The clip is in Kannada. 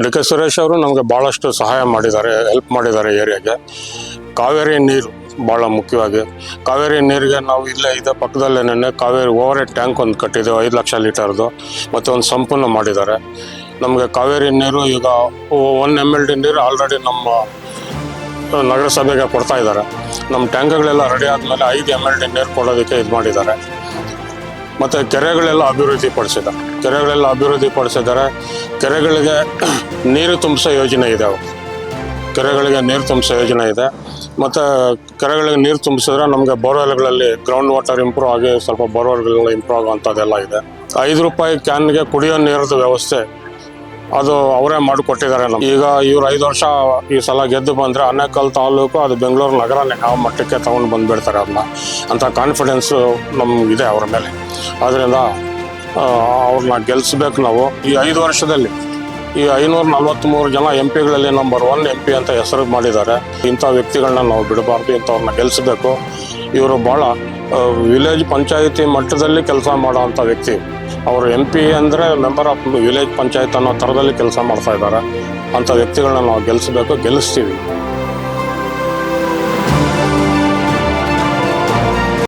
ಡಿ ಕೆ ಸುರೇಶ್ ಅವರು ನಮಗೆ ಭಾಳಷ್ಟು ಸಹಾಯ ಮಾಡಿದ್ದಾರೆ ಹೆಲ್ಪ್ ಮಾಡಿದ್ದಾರೆ ಏರಿಯಾಗೆ. ಕಾವೇರಿ ನೀರು ಭಾಳ ಮುಖ್ಯವಾಗಿ. ಕಾವೇರಿ ನೀರಿಗೆ ನಾವು ಇಲ್ಲೇ ಇದೆ ನೆನ್ನೆ ಕಾವೇರಿ ಓವರ್ ಹೆಡ್ ಟ್ಯಾಂಕ್ ಒಂದು ಕಟ್ಟಿದ್ದೇವೆ, ಐದು ಲಕ್ಷ ಲೀಟರ್ದು. ಮತ್ತು ಒಂದು ಸಂಪೂರ್ಣ ಮಾಡಿದ್ದಾರೆ. ನಮಗೆ ಕಾವೇರಿ ನೀರು ಈಗ ಒನ್ ಎಂ ಎಲ್ ಡಿ ನೀರು ಆಲ್ರೆಡಿ ನಮ್ಮ ನಗರಸಭೆಗೆ ಕೊಡ್ತಾ ಇದ್ದಾರೆ. ನಮ್ಮ ಟ್ಯಾಂಕ್ಗಳೆಲ್ಲ ರೆಡಿ ಆದಮೇಲೆ ಐದು ಎಂ ಎಲ್ ಡಿ ನೀರು ಕೊಡೋದಕ್ಕೆ ಇದು ಮಾಡಿದ್ದಾರೆ. ಮತ್ತು ಕೆರೆಗಳೆಲ್ಲ ಅಭಿವೃದ್ಧಿ ಪಡಿಸಿದ. ಕೆರೆಗಳೆಲ್ಲ ಅಭಿವೃದ್ಧಿ ಪಡಿಸಿದ್ದಾರೆ ಕೆರೆಗಳಿಗೆ ನೀರು ತುಂಬಿಸೋ ಯೋಜನೆ ಇದೆ ಕೆರೆಗಳಿಗೆ ನೀರು ತುಂಬಿಸೋ ಯೋಜನೆ ಇದೆ. ಮತ್ತು ಕೆರೆಗಳಿಗೆ ನೀರು ತುಂಬಿಸಿದ್ರೆ ನಮಗೆ ಬೋರ್ವೆಲ್ಗಳಲ್ಲಿ ಗ್ರೌಂಡ್ ವಾಟರ್ ಇಂಪ್ರೂವ್ ಆಗಿ ಸ್ವಲ್ಪ ಬೋರ್ವೆಲ್ಗಳು ಇಂಪ್ರೂವ್ ಆಗುವಂಥದ್ದೆಲ್ಲ ಇದೆ. ಐದು ರೂಪಾಯಿ ಕ್ಯಾನ್ಗೆ ಕುಡಿಯೋ ನೀರದ ವ್ಯವಸ್ಥೆ ಅದು ಅವರೇ ಮಾಡಿಕೊಟ್ಟಿದ್ದಾರೆ ನಮ್ಗೆ. ಈಗ ಇವ್ರು ಐದು ವರ್ಷ ಈ ಸಲ ಗೆದ್ದು ಬಂದರೆ ಅನೇಕಲ್ ತಾಲೂಕು ಅದು ಬೆಂಗಳೂರು ನಗರನೇ ಆ ಮಟ್ಟಕ್ಕೆ ತಗೊಂಡು ಬಂದುಬಿಡ್ತಾರೆ ಅದನ್ನ ಅಂಥ ಕಾನ್ಫಿಡೆನ್ಸು ನಮಗಿದೆ ಅವರ ಮೇಲೆ. ಆದ್ದರಿಂದ ಅವ್ರನ್ನ ಗೆಲ್ಲಿಸ್ಬೇಕು ನಾವು. ಈ ಐದು ವರ್ಷದಲ್ಲಿ ಈ ಐನೂರ ನಲ್ವತ್ತ್ಮೂರು ಜನ ಎಂ ಪಿಗಳಲ್ಲಿ ನಂಬರ್ ಒನ್ ಎಂ ಪಿ ಅಂತ ಹೆಸರು ಮಾಡಿದ್ದಾರೆ. ಇಂಥ ವ್ಯಕ್ತಿಗಳನ್ನ ನಾವು ಬಿಡಬಾರ್ದು ಇಂಥವ್ರನ್ನ ಗೆಲ್ಲಿಸಬೇಕು ಇವರು ಭಾಳ ವಿಲೇಜ್ ಪಂಚಾಯಿತಿ ಮಟ್ಟದಲ್ಲಿ ಕೆಲಸ ಮಾಡೋವಂಥ ವ್ಯಕ್ತಿ. ಅವರು ಎಂ ಪಿ ಅಂದರೆ ಮೆಂಬರ್ ಆಫ್ ವಿಲೇಜ್ ಪಂಚಾಯತ್ ಅನ್ನೋ ಥರದಲ್ಲಿ ಕೆಲಸ ಮಾಡ್ತಾ ಇದ್ದಾರೆ. ಅಂಥ ವ್ಯಕ್ತಿಗಳನ್ನ ನಾವು ಗೆಲ್ಲಿಸ್ಬೇಕು ಗೆಲ್ಲಿಸ್ತೀವಿ.